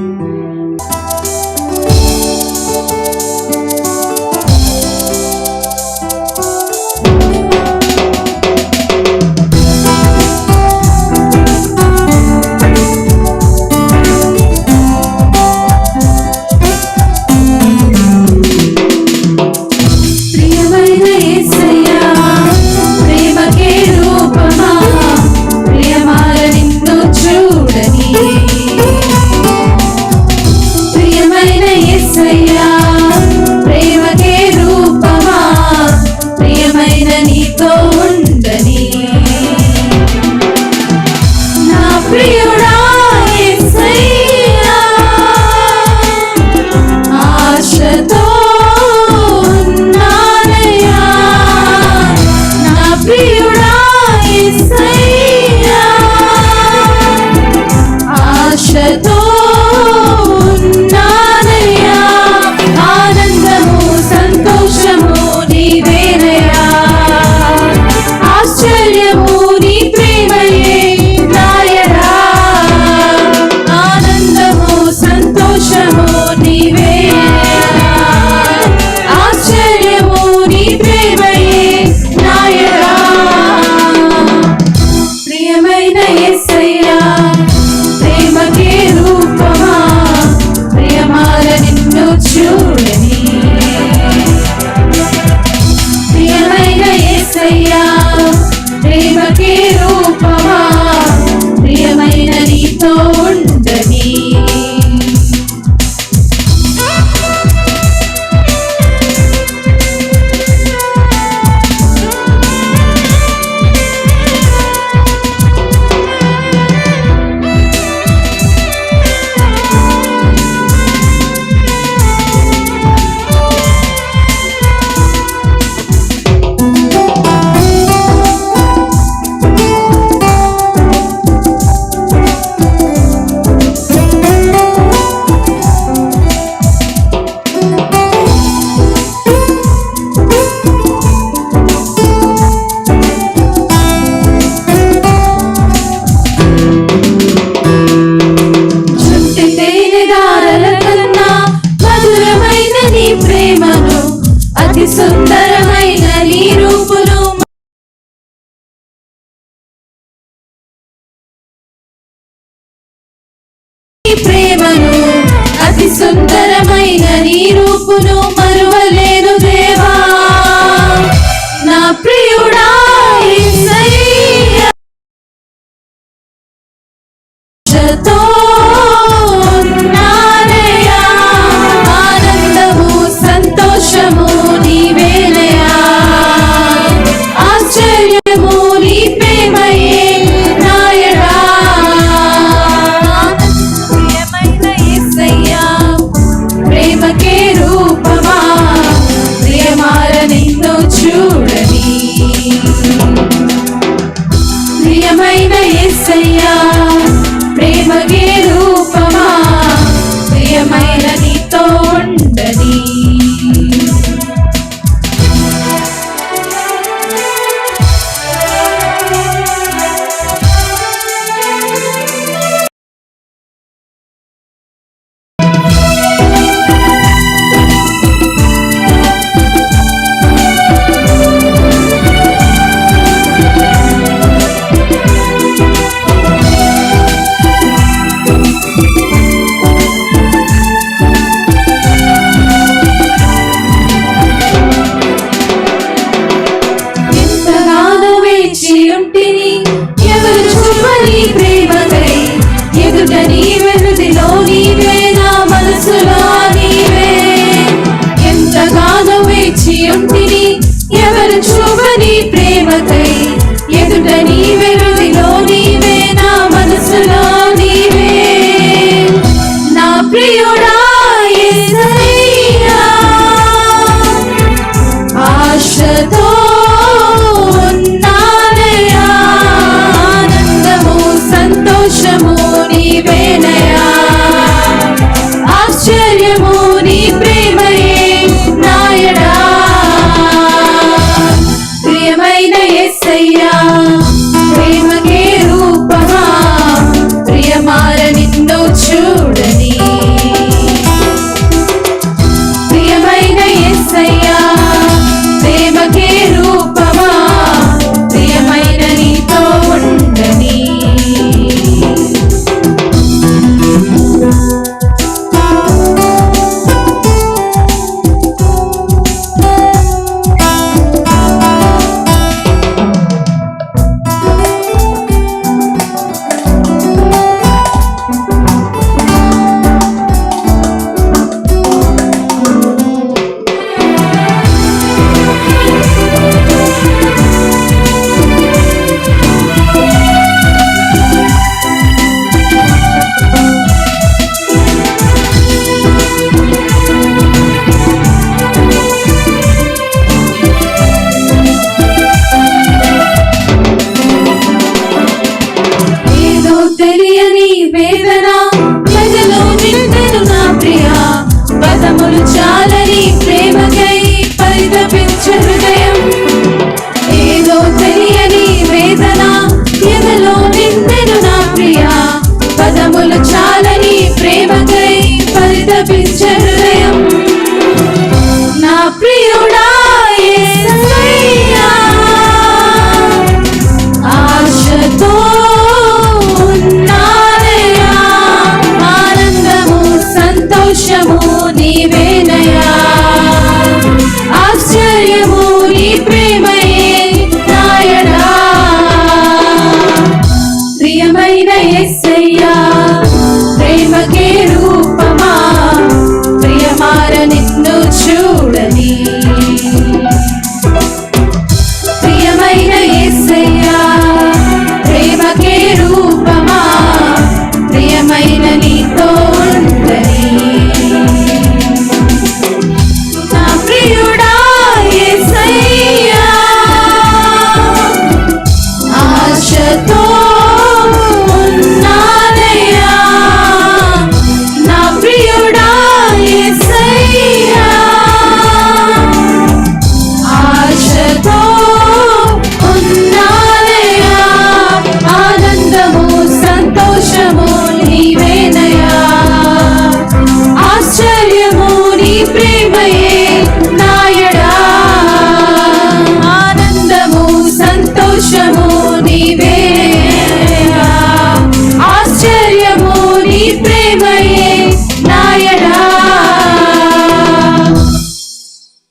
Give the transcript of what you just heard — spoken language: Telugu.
嗯。ప్రేమను అతి సుందరమైన నీ రూపును మరువలేను దేవా. నా ప్రియుడా ప్రియమైన ఎస్సయ్యా ప్రేమగే రూపమా ప్రియమైన నీతో ఎవరు చూపని ప్రేమ?